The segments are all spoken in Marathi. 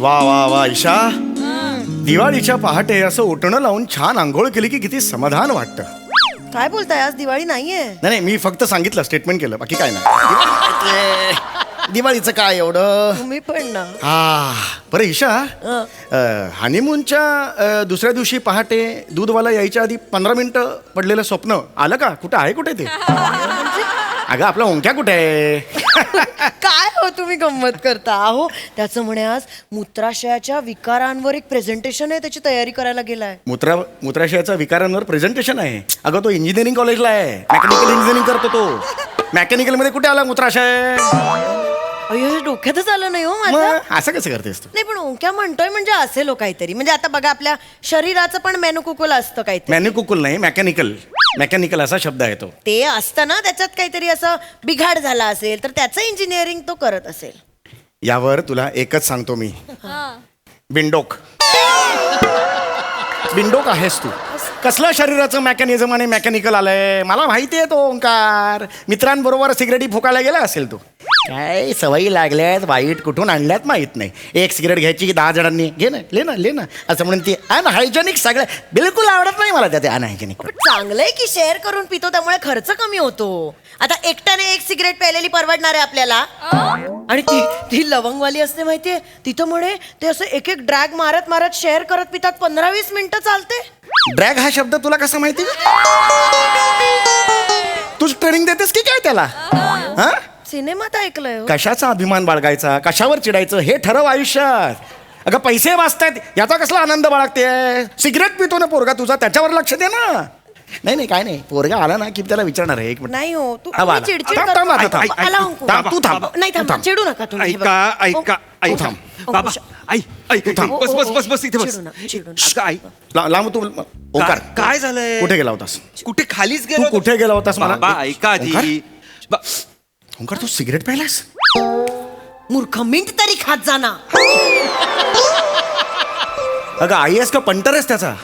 वा वा वा ईशा. दिवाळीच्या पहाटे असं उठणं लावून छान आंघोळ केली की किती समाधान वाटतं. काय बोलताय आज दिवाळी नाहीये. नाही नाही मी फक्त सांगितलं स्टेटमेंट केलं बाकी काय नाही. दिवाळीचं काय एवढं? तुम्ही पण ना. हा बरं ईशा. हनीमूनच्या दुसऱ्या दिवशी पहाटे दूधवाला यायच्या आधी पंधरा मिनिटं पडलेलं स्वप्न आलं का? कुठं आहे कुठे ते? अगं आपला ओंक्या कुठे आहे? हो तुम्ही गंमत करता. अहो त्याचं म्हणे आज मूत्राशयाच्या विकारांवर एक प्रेझेंटेशन आहे त्याची तयारी करायला गेलाय. मूत्रा मूत्राशयाचा विकारांवर प्रेझेंटेशन आहे. अगं तो इंजिनिअरिंग कॉलेजला आहे. मेकॅनिकल इंजिनिअरिंग करतो तो. मेकॅनिकलमध्ये कुठे आला मूत्राशय? अय्यो हे डोक्यातच आलं नाही हो माझ्या मग असं कसं करतेस तू? नाही पण ओंक्या म्हणतोय म्हणजे असेल हो काहीतरी. म्हणजे आता बघा आपल्या शरीराचं पण मेनुकुकुल असतं काहीतरी. मॅन्युकुकुल नाही मेकॅनिकल मेकॅनिकल असा शब्द आहे तो. ते असतं ना त्याच्यात काहीतरी असं बिघाड झाला असेल तर त्याचं इंजिनिअरिंग तो करत असेल. यावर तुला एकच सांगतो मी. बिंडोक बिंडोक आहेस तू. कसलं शरीराचं मेकॅनिझम आणि मेकॅनिकल आलंय? मला माहिती आहे तो ओंकार. मित्रांबरोबर सिगरेटी फुकायला गेला असेल तू. काय सवयी लागल्यात वाईट कुठून आणल्यात माहीत नाही. एक सिगरेट घ्यायची की दहा जणांनी घे ना ले ना ले ना. असं म्हणून ती अनहायजेनिक सगळं बिलकुल आवडत नाही मला त्या अनहायजेनिक चांगलंय की शेअर करून पितो त्यामुळे खर्च कमी होतो. आता एकट्याने एक सिगरेट प्यायलेली परवडणार आहे आपल्याला. आणि ती ती लवंगवाली असते माहितीये तिथं म्हणे ते असं एक एक ड्रॅग मारत मारत शेअर करत पितात पंधरा वीस मिनिटं चालते. ड्रॅग हा शब्द तुला कसा माहिती? तू ट्रेनिंग देतेस की काय त्याला? हा? सिनेमात ऐकलंय हो. कशाचा अभिमान बाळगायचा? कशावर चिडायचं? हे ठरव आयुष्यात. अगं पैसे वाचतायत. याचा कसला आनंद बाळगते सिगरेट पितो ना पोरगा तुझा? त्याच्यावर लक्ष दे ना. नाही नाही काय नाही. पोरगा आला ना की त्याला विचारणार आहे. एक मिनिट. नाही हो तू हा, तुम्ही. चिडचिड थांब, करतो. थांब, आता थांब. आला. थांब, तू थांब. नाही थांब तू थांब. चिडू नका तुम्ही ऐका ऐका ओ, ऐका. बाबा ओ, आई ऐक ओ, बस ओ, बस बस बस इथे बस. चिडू नका, चिडू नका. अगं, आई ला- लांब तू ओंकार. काय- काय झालंय? कुठे गेला होतास? कुठे खालीच तू गेलो कुठे गेला होतास मला? बाबा ऐका आधी. ओंकार? बा- ओंकार तू सिगरेट प्यायलास? मूर्ख मिंट तरी खात जाना अगं आई आहेस का पंटर आहेस त्याचा?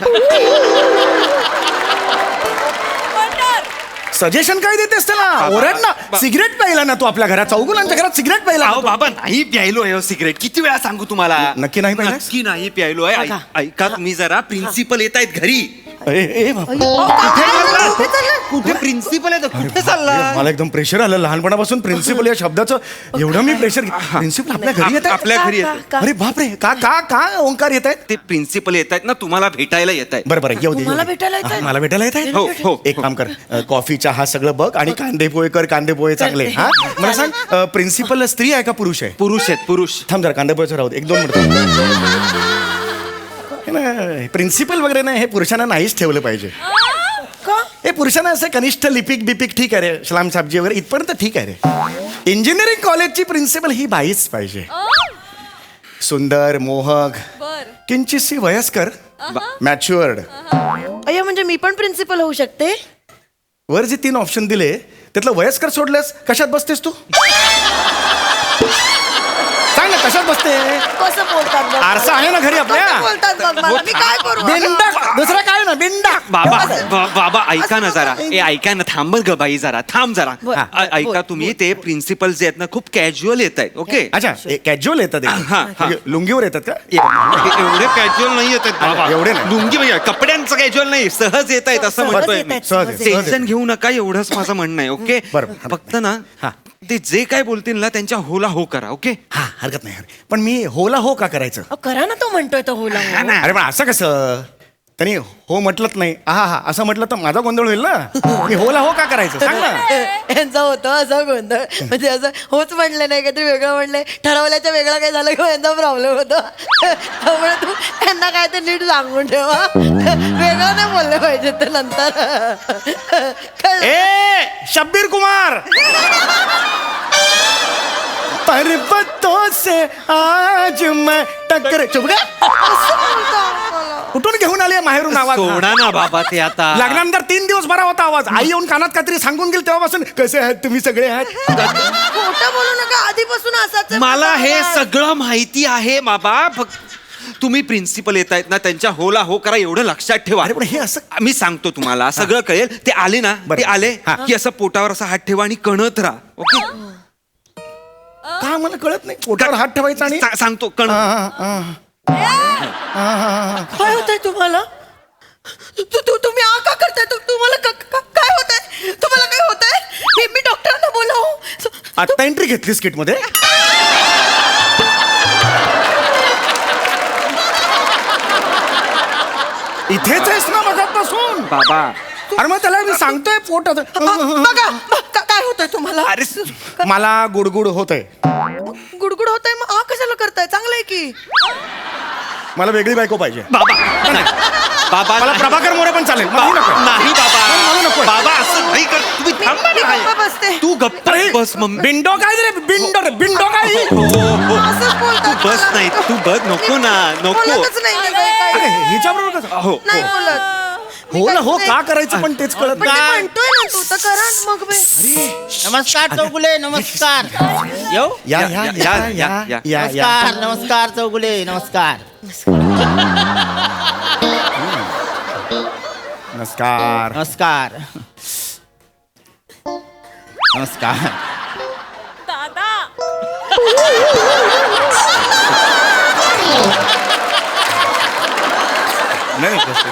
सजेशन काय देतेस त्याला? ओरड ना. सिगरेट प्यायला ना तू आपल्या घरात. चौगुलांच्या घरात सिगरेट प्यायला. अहो बाबा नाही प्यायलोय हो सिगरेट किती वेळा सांगू तुम्हाला? नक्की नाही प्यायलास? नक्की नाही प्यायलोय ऐ- बघा. ऐका तुम्ही जरा. प्रिन्सिपल येत आहेत घरी. ए, ए, बाप. कुठे प्रिन्सिपल कुठे अरे, चालला मला एकदम प्रेशर आलं. लहानपणापासून प्रिन्सिपल या शब्दाचं एवढं मी प्रेशर प्रिन्सिपल आपल्या घरी येत आपल्या घरी येत का- अरे बापरे का का का ओंकार येत आहेत? ते प्रिन्सिपल येत आहेत ना तुम्हाला भेटायला येत आहेत. बरं बरं येऊ दे येऊ तुम्हाला दे. भेटायला? हा, मला भेटायला येत आहेत? हो, हो. एक काम कर अ, कॉफी चहा सगळं बघ आणि कांदे पोहे कर कांदे पोहे चांगले हा? मला सांग प्रिन्सिपल स्त्री आहे का पुरुष आहे? पुरुष आहेत पुरुष. थांब जरा कांदे पोहेचं राहू दे. एक दोन मिनिट. प्रिन्सिपल वगैरे नाही हे पुरुषांना नाहीच ठेवलं पाहिजे. पुरुषांना असं कनिष्ठ लिपिक बिपिक ठीक आहे रे सलाम साहेबजी वगैरे. इथपर्यंत ठीक आहे रे. इंजिनिअरिंग कॉलेजची प्रिन्सिपल ही बाईच पाहिजे. सुंदर मोहक किंचितशी वयस्कर मॅच्युअर्ड अय्या म्हणजे मी पण प्रिन्सिपल होऊ शकते? वर जे तीन ऑप्शन दिले त्यातलं वयस्कर सोडल्यास कशात बसतेस तू? कशात बसते? कसं बोलतात बघ? आरसा आहे ना घरी आपल्या? कसं बोलतात बघ मला? मी काय करू बिंडा दुसरा काय ना बिंडा बाबा बा- बाबा ऐका ना जरा. ए ऐका ना थांब ग बाई जरा थांब जरा. बोल, आ- बोल, ऐका तुम्ही ते प्रिन्सिपल जे आहेत ना खूप कॅज्युअल येत आहेत ओके अच्छा. कॅज्युअल येतात हे. हा, हा. लुंगीवर येतात का? एवढे कॅज्युअल नाही येत आहेत बाबा. एवढे नाही. लुंगी म्हणजे कपड्यांचं कॅज्युअल नाही सहज येत आहेत असं सहज म्हणतोय येत आहेत, सहज. टेन्शन घेऊ नका एवढंच माझं म्हणणं आहे ओके. फक्त ना हा. ते जे काय बोलतील ना त्यांच्या होला हो करा ओके हा हरकत नाही हरकत. पण मी होला हो का करायचं अहो, करा ना तो म्हणतोय तो होला हो. अरे पण असं कसं त्यांनी हो म्हटलंच नाही. हा हा असं म्हटलं तर माझा गोंधळ होईल ना? मी होला हो का करायचं? सांग ना. यांचा होतो असा गोंधळ. म्हणजे असं होच म्हणले नाही काहीतरी वेगळं म्हणले ठरवल्याच्या वेगळं काय झालं किंवा यांचा प्रॉब्लेम होतो. त्यामुळे तू यांना काय ते नीट सांगून ठेवा वेगळं नाही बोललं पाहिजे ते नंतर. कळलं? ए शब्बीर कुमार! पर्वतों से आज मैं टकर चुप गा असं बोलतो मला. कुठून घेऊन आली माहेरून आवाज? हा? सोडा ना बाबा ते आता. लग्नानंतर तीन दिवस बरा होता आवाज. आई येऊन कानात काहीतरी सांगून गेली तेव्हापासून कसे आहात तुम्ही सगळे आहात? खोटं बोलू नका आधीपासून असाच आहे. मला हे. सगळं माहिती आहे बाबा. फक्त तुम्ही प्रिन्सिपल येत आहेत ना त्यांच्या होला हो करा एवढं लक्षात ठेवा. अरे पण हे असं मी सांगतो तुम्हाला सगळं कळेल. ते आले ना बरं. ते आले हा. की असं पोटावर असा हात ठेवा आणि कणत राहा ओके? का का मला कळत नाही? पोटावर हात ठेवायचा आणि सा- सांगतो कण हा, हा, हा. काय होतंय तुम्हाला? तू तू तुम्ही आ का करताय? तू तुम्हाला काय होतंय? तुम्हाला काय होतंय? मी मी डॉक्टरांना बोलावू. आत्ता एंट्री घेतलीस किटमध्ये इथेच आहेस ना मगापासून बाबा. अरे मग त्याला मी सांगतोय पोटात. बघा होतंय तुम्हाला अरे मला गुडगुड होतंय गुडगुड होतंय मग आ कशाला करताय चांगलं आहे की मला वेगळी बायको पाहिजे बाबा. बाबा मला नाही. प्रभाकर मोरे पण चालेल मला ही नको. नाही बाबा नकोय. बाबा असं नाही कर तुम्ही थांबा मी ना. गप्प बसते. तू गप्प अरे, बस मम्मी बिंडो काय रे बिंडो रे बिंडो काय हो, हो. असंच बोलतात तू बस मला. नाही तू बस नको ना नको बोलतच नाही मी. अरे कसं? हो नाही बोलत मी हो ना हो का. करायचं पण तेच कळत पण ते नाही. म्हणतोय ना तू तर करा मग बे. नमस्कार चौगुले नमस्कार. येऊ या या, या या, नमस्कार नमस्कार चौगुले नमस्कार. नमस्कार. नमस्कार. नमस्कार. नाही कसं-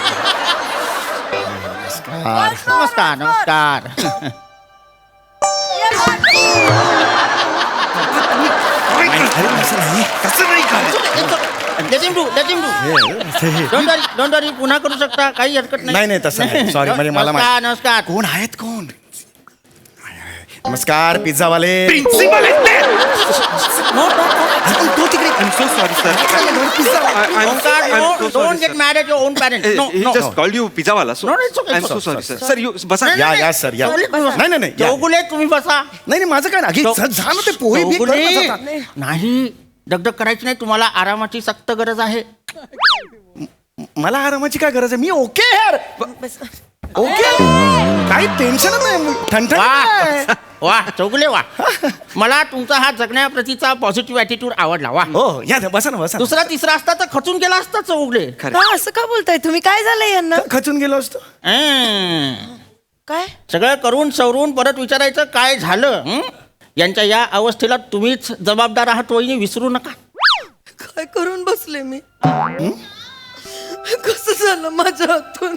नमस्कार नमस्कार. नमस्कार. नाही कसं नाही करायचं. डोंट वरी पुन्हा करू शकता काही हरकत नाही नाही, नाही, तसं नाही. Sorry, म्हणजे मला नमस्कार नमस्कार कोण आहेत कोण नमस्कार पिझ्झावाले. प्रिन्सिपल अरे, तो तिकडे I am so sorry sir Omkar don't get mad at your own parents no no just call you pizza वाला No, no, it's okay, it's okay, या या सर या बसा. नाही नाही नाही या. चौगुले तुम्ही बसा. नाही नाही माझं काय नाही. चौ- अगदी जा ना ते पोहे बी कर ना चौगुले जरा. नाही दगदग करायची नाही तुम्हाला आरामाची सक्त गरज आहे. मला आरामाची काय गरज आहे? मी ओके यार ओके काही टेन्शनच नाही ठणठण वा. वा चौगुले वा. मला तुमचा हा जगण्याप्रतीचा पॉझिटिव्ह अॅटिट्यूड आवडला वा. हो या ना, बसा ना बसा ना. दुसरा तिसरा असता तर खचून गेला असता चौगुले. का असं का बोलताय तुम्ही? काय झालंय यांना? खचून गेलो असतो. हं. काय? सगळं करून सवरून परत विचारायचं काय झालं हं? यांच्या या अवस्थेला तुम्हीच जबाबदार आहात वहिनी विसरू नका. काय करून बसले मी? कसं झालं माझ्या हातून?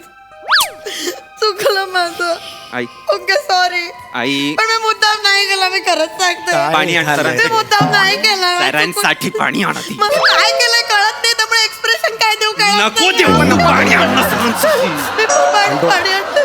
चुकलं माझं. आई. ओके सॉरी आई. पण मी मुद्दाम नाही केला मी खरंच सांगते. काय पाणी आण झालंय? मी मुद्दाम नाही केला सरांसाठी पाणी आणा ती. मला काय केलंय कळत नाही त्यामुळे एक्सप्रेशन काय देऊ काय नको देऊ पण पाणी आण ना सरांसाठी. मी पाणी पाणी आणते.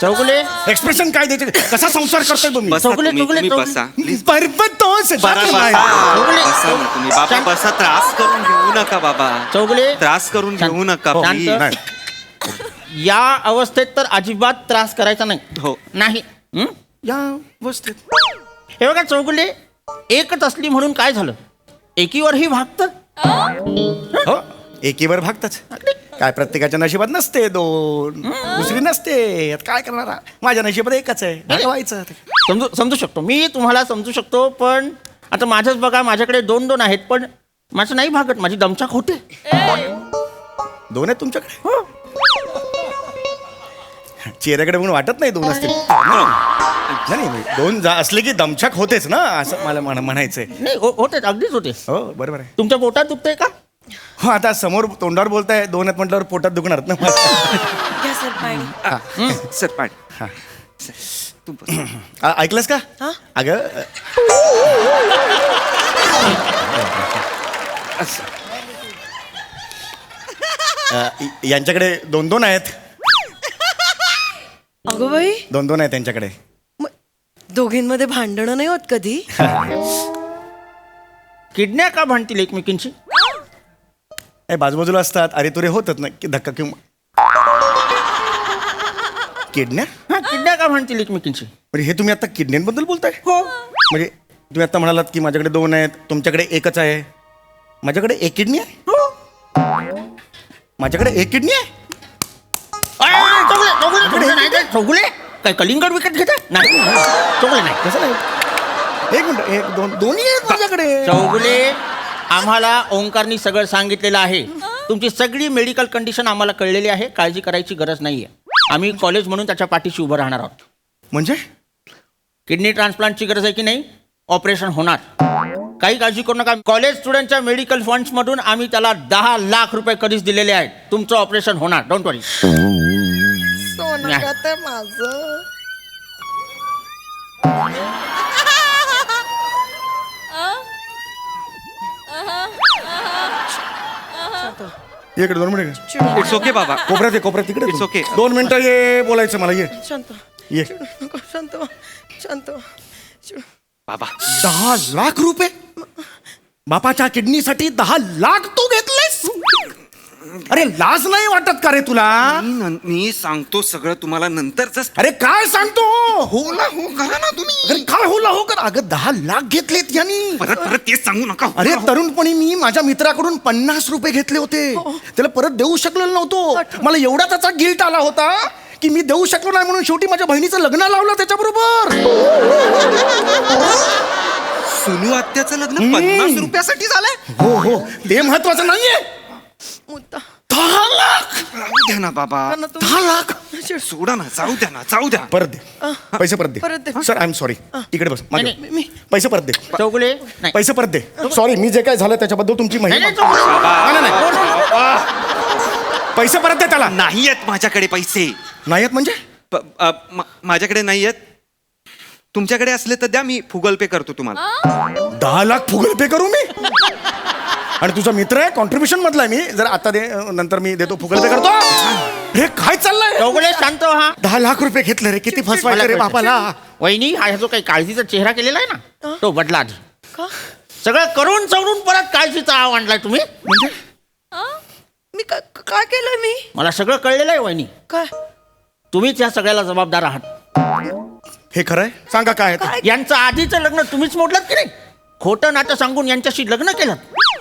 चौगुले एक्सप्रेशन काय द्यायचे कसा संसार करतोय तुम्ही बसा चौगुले, तुम्ही चौगुले, तुम्ही चौगुले. बसा प्लीज बरबतोस बरा जातो बसा. चौगुले. बसा ना तुम्ही बाबा शांत. बसा त्रास करून घेऊ नका बाबा चौगुले त्रास करून शांत. घेऊ नका हो. please. शांत. नाही. या अवस्थेत तर अजिबात त्रास करायचा नाही हो नाही हं? या अवस्थेत हे बघा चौगुले एकच असली म्हणून काय झालं एकीवरही भागत हो एकीवर भागतच काय प्रत्येकाच्या नशिबात नसते दोन. दुसरी नसते. आता काय करणार? माझ्या नशिबात एकच आहे. भागवायचं समजू समजू शकतो. मी तुम्हाला समजू शकतो पण आता माझंच बघा माझ्याकडे दोन दोन आहेत पण माझं नाही भागत. माझी दमचाक होते. दोन आहेत तुमच्याकडे? हो? चेहऱ्याकडे म्हणून वाटत नाही दोन असतील. नाही नाही, दोन जा असले की दमछाक होतेच ना असं मला म्हण- म्हणायचंय. नाही हो- होते अगदीच होते. हो बरोबर आहे. तुमच्या पोटात दुखतंय का? हो आता समोर तोंडावर बोलताय दोन आहेत म्हटल्यावर पोटात दुखणार ना. घ्या सर पाणी. सर पाणी. हा. सर, तू बस. आ- ऐकलंस का? हा? अगं असं. अ, य- यांच्याकडे दोन दोन आहेत. अगं बाई. दोन दोन आहेत त्यांच्याकडे मग दोघींमध्ये भांडणं नाही होत कधी? किडन्या का भांडतील एकमेकींची? ए बाजूबाजूला असतात. अरे तुरे होतात ना की धक्का किंवा किडण्या हा किडन्या का भांडतील एकमेकींची? म्हणजे हे तुम्ही आता किडण्यांबद्दल बोलताय? हो. म्हणजे तुम्ही आता म्हणालात की माझ्याकडे दोन आहेत तुमच्याकडे एकच आहे. माझ्याकडे एक किडनी आहे? हो. माझ्याकडे एक किडनी आहे? अय, चौगुले, चौगुले, चौगुले, नाही काय, चौगुले? काय कलिंगड विकत घेता नाही चौगुले नाही. कसं नाही? एक मिनिट एक दोन दोन्ही आहेत माझ्याकडे. चौगुले आम्हाला ओंकारनी सगळं सांगितलेलं आहे. तुमची सगळी मेडिकल कंडिशन आम्हाला कळलेली आहे. काळजी करायची गरज नाहीये. आम्ही कॉलेज म्हणून त्याच्या पाठीशी उभं राहणार आहोत. म्हणजे? किडनी ट्रान्सप्लांटची गरज आहे की नाही? ऑपरेशन होणार. काही काळजी करू नका. कॉलेज स्टुडंटच्या मेडिकल फंड्स मधून आम्ही त्याला दहा लाख रुपये कधीच दिलेले आहेत. तुमचं ऑपरेशन होणार. डोंट वरी सोनं माझं ये इकडे दोन मिनिट इट्स ओके बाबा कोपऱ्यात ये कोपऱ्यात तिकडे It's तू. okay. दोन मिनिटं ये बोलायचं मला ये शांत ये चिडू नको शांत व्हा. शांत व्हा. चिडू. बाबा दहा लाख रुपये बापाच्या किडनीसाठी दहा लाख तू घेतलेस अरे लाज नाही वाटत का रे तुला? मी नं- मी सांगतो सगळं तुम्हाला नंतरच अरे काय सांगतो? होला हो करा ना तुम्ही. अरे काय होला हो? कर. अगं दहा लाख घेतलेत यांनी. परत परत तेच सांगू नका अरे तरुणपणी मी माझ्या मित्राकडून पन्नास रुपये घेतले होते. त्याला परत देऊ शकलेलो नव्हतो. मला एवढा त्याचा गिल्ट आला होता की मी देऊ शकलो नाही म्हणून शेवटी माझ्या बहिणीचं लग्न लावलं त्याच्याबरोबर. सुनू आत्याचं लग्न पन्नास रुपयासाठी झालंय? हो हो. ते महत्वाचं नाहीये. मुद्दा दहा लाख राहू द्या ना बाबा कारण तुम्ही- दहा लाख चिड. सोडा ना जाऊ द्या ना जाऊ द्या परत दे पैसे परत परत दे. सर आय एम सॉरी इकडे बस मागे. नाही, मी पैसे परत दे चौगुले? नाही. पैसे परत दे सॉरी मी जे काय झालं त्याच्याबद्दल तुमची नाही, माहिती नाही, चौगुले. नाही, नाही, नाही. पैसे परत दे त्याला. नाही आहेत माझ्याकडे पैसे. नाही आहेत म्हणजे? प- अ, मा- माझ्याकडे नाही आहेत. तुमच्याकडे असले तर द्या मी फुगल पे करतो तुम्हाला. दहा लाख फुगल पे करू मी? आणि तुझा मित्र आहे कॉन्ट्रीब्युशन मधला आहे मी. जर आता दे नंतर मी देतो फुगल पे करतो. रे काय चाललंय? शांत हा दहा लाख रुपये घेतले रे किती फसवायचं रे बापाला. वहिनी हा जो काही काळजीचा चेहरा केलेला आहे ना तो बदला आधी. का? सगळं करून चवरून परत काळजीचा आव आणलाय तुम्ही. म्हणजे? मी काय केलं मी? मला सगळं कळलेलं आहे वहिनी. काय? तुम्हीच या सगळ्याला जबाबदार आहात. हे खरंय सांगा काय. यांचं आधीचं लग्न तुम्हीच मोडलं की नाही? खोटं नाटं सांगून यांच्याशी लग्न केलं?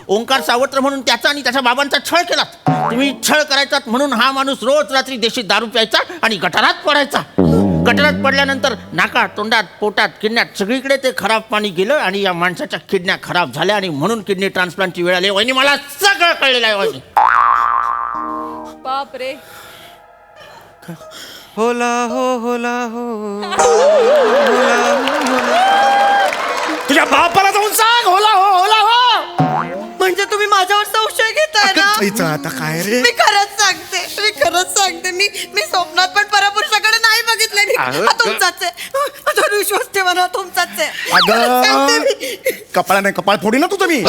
ओंकार सावत्र म्हणून त्याचा आणि त्याच्या बाबांचा छळ केला तुम्ही छळ करायचात म्हणून हा माणूस रोज रात्री देशी दारू प्यायचा आणि गटारात पडायचा. गटारात पडल्यानंतर नाका तोंडात पोटात किडण्यात सगळीकडे ते खराब पाणी गेलं आणि या माणसाच्या किडन्या खराब झाल्या आणि म्हणून किडनी ट्रान्सप्लांटची वेळ आली. वहिनी मला सगळं कळलेलं आहे वहिनी. बाप रे. होला हो होला हो. तुझ्या बापाला जाऊन सांग होला हो होला इथं आता काय रे? मी खरंच सांगते मी खरंच सांगते. मी मी स्वप्नात पण परपुरुषाकडे नाही बघितले मी. अगं, हा तुमचाच आहे. विश्वास ठेवा ना तुमचाच आहे. खरंच सांगते अगं मी. कपाळा नाही कपाळ फोडी ना तुझं मी.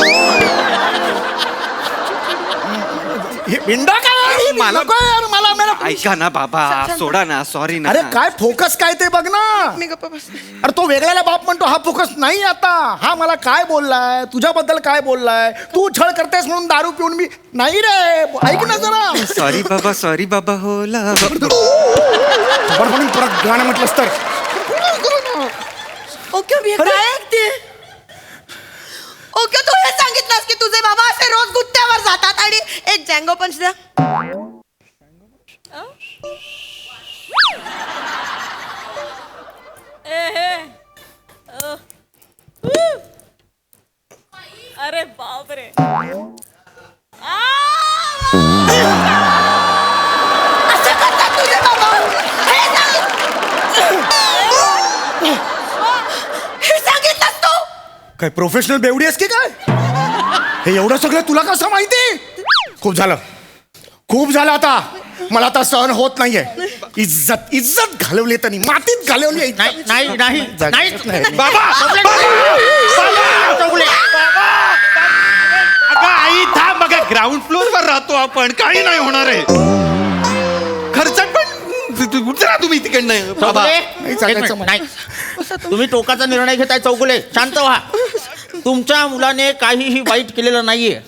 हे बिंडा काय? मला- नको यार, मला ऐका ना बाबा सोडा ना सॉरी ना. अरे काय फोकस काय ते बघ ना. मी गप्पा बस अरे तो वेगळ्याला बाप म्हणतो हा फोकस नाही आता. हा मला काय बोललाय? तुझ्याबद्दल काय बोललाय? तू छळ करतेस म्हणून दारू पिऊन मी नाही रे. ऐक ना जरा. सॉरी बाबा सॉरी बाबा होला खबर म्हणून परत गाणं म्हटलंस तर. ओके मी हे काय ऐकते? ओके तू हे सांगितलंस की तुझे बाबा असे रोज गुत्त्यावर जातात आणि एक जँगो पंच द्या अरे बाप रे असं करतात तुझे बाबा. हे सांगित- हे सांगितलंस तू? काय प्रोफेशनल बेवडी आहेस की काय? हे एवढं सगळं तुला कसं माहिती? खूप झालं. खूप झालं आता. मला आता सहन होत नाहीये. इज्जत इज्जत घालवली त्यांनी. मातीत घालवली आहे. नाही नाही नाही. जागेत नाही. नाही. बाबा! चौगुले अगं आई थांब बघा ग्राउंड फ्लोअर वर राहतो आपण. काही नाही होणार आहे. खर्च पण उतरा तुम्ही तिकडनं बाबा. नाही तुम्ही टोकाचा निर्णय घेताय चौगुले. शांत व्हा. तुमच्या मुलाने काहीही वाईट केलेलं नाहीये.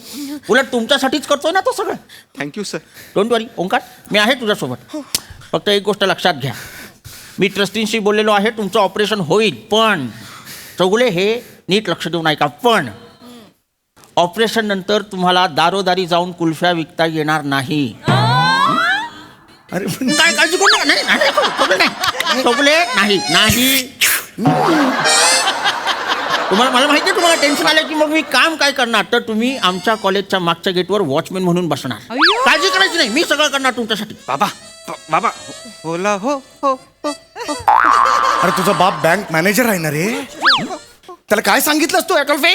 उलट तुमच्यासाठीच करतोय ना तो सगळं. Thank you sir don't worry Omkar मी आहे तुझ्यासोबत. फक्त एक गोष्ट लक्षात घ्या. मी ट्रस्टींशी बोललेलो आहे तुमचं ऑपरेशन होईल पण चौगुले हे नीट लक्ष देऊन ऐका पण ऑपरेशन नंतर तुम्हाला दारोदारी जाऊन कुल्फ्या विकता येणार नाही. अरे पण काय काळजी करू नका. नाही नाही नाही नाही. नाही तुम्हाला मला माहिती आहे तुम्हाला टेन्शन आलं की मग मी काम काय करणार? तर तुम्ही आमच्या कॉलेजच्या मागच्या गेटवर वॉचमॅन म्हणून बसणार. काळजी करायची नाही. मी सगळं करणार तुमच्यासाठी. बाबा ब- बाबा हो- होला हो हो हो अरे तुझा बाप बँक मॅनेजर आहे ना रे? त्याला काय सांगितलंस तू अकल्फे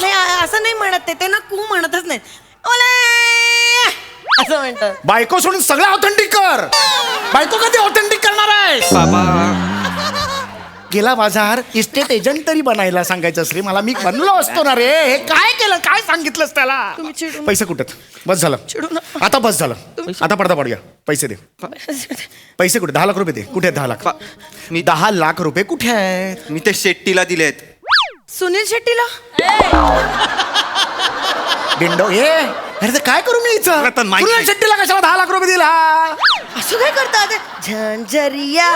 नाही असं नाही म्हणत ते. ते ना कू म्हणतच नाही ओले! असं म्हणतात. बायको सोडून सगळं ऑथेंटिक कर. बायको कधी ऑथेंटिक करणार आहे बाबा. गेला बाजार इस्टेट एजंट तरी बनायला सांगायचं रे मला मी बनलो असतो ना रे. हे काय केलं? काय सांगितलंस त्याला? तुम्ही. पैसे कुठेत बस झालं. चिडू नका. आता बस झालं. आता पडदा पडूया पैसे दे. पैसे कुठे? दहा लाख रुपये दे. कुठे आहेत दहा लाख? मी दहा लाख रुपये कुठे आहेत? मी ते शेट्टीला दिलेत. सुनील शेट्टीला? डिंडो हे अरे ते काय करू मी तर माहिती सुनील नाही. शेट्टीला कशाला दहा लाख रुपये दिला? असं काय करतात झंझरिया.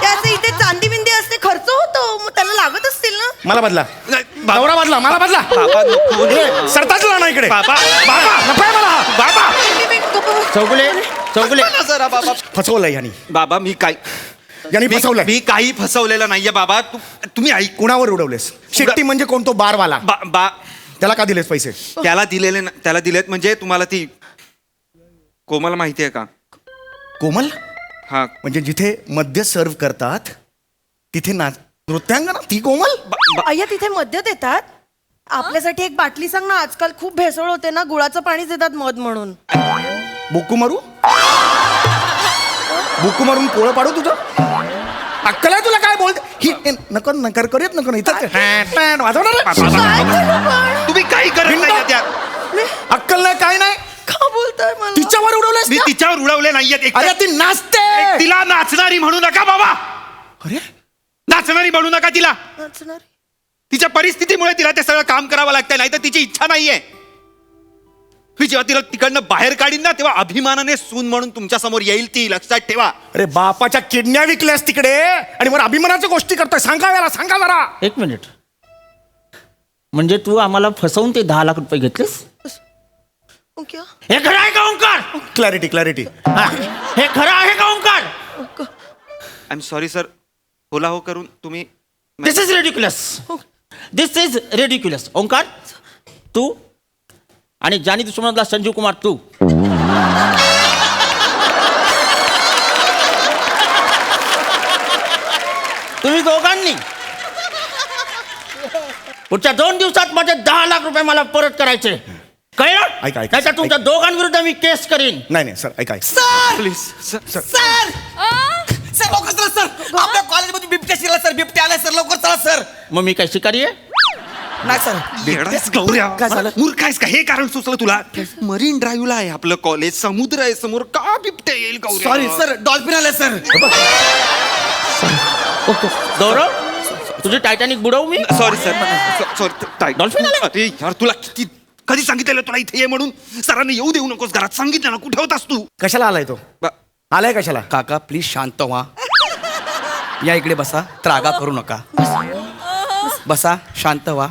त्याचं इथे चांदी बिंदी असते खर्च होतो. मग त्याला लागत असतील ना? मला बदला. नाही, नवरा बदला मला बदला. बाबा नको. ए, सरताजला ना इकडे. बाबा. बाबा मला. बाबा. चौगुले चौगुले. ना जरा बाबा. फसवलंय यांनी. बाबा मी काय यांनी मी- फसवलंय. मी काही फसवलेलं नाहीये बाबा. तू तुम्ही ऐक कुणावर उडवलेस? शेट्टी म्हणजे कोण? तो बारवाला. बा बा त्याला का दिलेस पैसे? त्याला दिलेले ना- त्याला दिलेत म्हणजे तुम्हाला ती कोमल माहिती आहे का? कोमल? हा. म्हणजे जिथे मद्य सर्व करतात तिथे ना नृत्यांगना? ती कोमल? अय्या तिथे मद्य देतात? आपल्यासाठी एक बाटली सांग ना आजकाल खूप भेसळ होते ना गुळाचं पाणी देतात मध म्हणून. बुक्कू मारू? बुक्कू मारून पोळं पाडू तुझं? अक्कल आहे तुला काय बोलते? ही नकर नकर करूयात नको इथं वाजवणार? काय करू पण? तुम्ही काही करत नाही त्या अक्कल नाही काय नाही. का बोलताय मला? तिच्यावर उडवलेस मी ना? तिच्यावर उडवले नाहीयेत एक अरे ती नाचते! एक तिला नाचणारी म्हणू नका बाबा. अरे? नाचणारी म्हणू नका तिला. नाचणार. तिच्या परिस्थितीमुळे तिला ते सगळं काम करावं लागतंय नाही तर तिची इच्छा नाहीये. मी जेव्हा तिला तिकडनं बाहेर काढीन ना तेव्हा अभिमानाने सून म्हणून तुमच्यासमोर येईल ती लक्षात ठेवा. अरे बापाच्या किडन्या विकल्यास तिकडे आणि वर अभिमानाच्या गोष्टी करतोय. सांगा याला सांगा जरा. एक मिनिट. म्हणजे तू आम्हाला फसवून ते दहा लाख रुपये घेतलेस. हे खरं आहे का ओंकार? क्लॅरिटी क्लॅरिटी हा, हे खरं आहे का Omkar? I am sorry sir Hola हो करून तुम्ही this is ridiculous this is ridiculous Omkar तू आणि जानी दुश्मनातला संजीव कुमार तू. तुम्ही दोघांनी पुढच्या दोन दिवसात माझे दहा लाख रुपये मला परत करायचे. कळलं? ऐका, ऐका. तुमच्या दोघांविरुद्ध मी केस करीन. नाही नाही सर ऐका ऐका. सर! Please sir sir. लवकर चला सर. आपल्या कॉलेजमध्ये बिबट्या शिरला सर. बिबट्या आलाय सर. लवकर चला सर. मग मी काय शिकारी आहे? नाही सर. येडायस गौऱ्या. काय झालं? मूर्ख आहेस का? हे कारण सुचलं तुला. मरीन ड्राईव्हला आहे आपलं कॉलेज. समुद्र आहे समोर. का बिबट्या येईल गौऱ्या? सॉरी सर डॉल्फिन आलाय सर गौरव तुझी टायटॅनिक बुडवू मी? सॉरी सर सॉरी Dolphin आलं? अरे यार तुला किती कधी सांगितलेलं तुला इथे ये म्हणून? सरांनी येऊ देऊ नकोस घरात. सांगितलं ना कुठे होतास तू? कशाला आलाय तो? ब- आलाय कशाला? काका प्लीज शांत व्हा. या इकडे बसा. त्रागा करू नका. बसा शांत व्हा.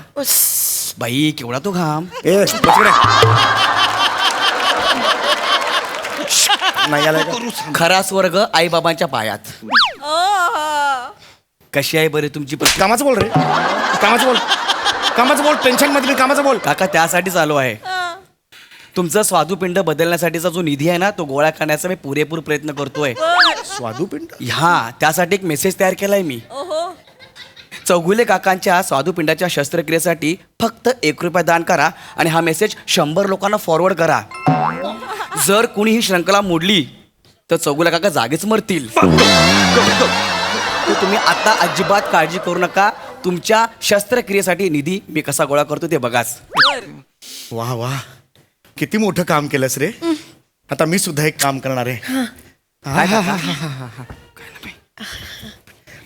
बाई केवढा तो घाम. ए बस इकडे. नाही आलाय का? खरा स्वर्ग आई बाबांच्या पायात. कशी आहे बरे तुमची परिस्थिती? कामाचं बोल रे. कामाचं बोल. कामाचं बोल. टेन्शनमध्ये मी कामाचं बोल. काका त्यासाठीच आलो आहे. तुमचं स्वादुपिंड बदलण्यासाठीचा जो निधी आहे ना तो गोळा करण्याचा मी पुरेपूर प्रयत्न करतोय. स्वादुपिंड? हा त्यासाठी एक मेसेज तयार केलाय मी. चौगुले काकांच्या स्वादुपिंडाच्या शस्त्रक्रियेसाठी फक्त एक रुपया दान करा आणि हा मेसेज शंभर लोकांना फॉरवर्ड करा. जर कुणी ही श्रंखला मोडली तर चौगुले काका जागेच मरतील. तर तुम्ही आता अजिबात काळजी करू नका. तुमच्या शस्त्रक्रियेसाठी निधी मी कसा गोळा करतो ते बघाच. वा वा. किती मोठं काम केलंस रे आता मी सुद्धा एक काम करणार आहे?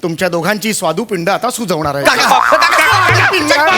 तुमच्या दोघांची स्वादुपिंड आता सुजवणार आहे बाबा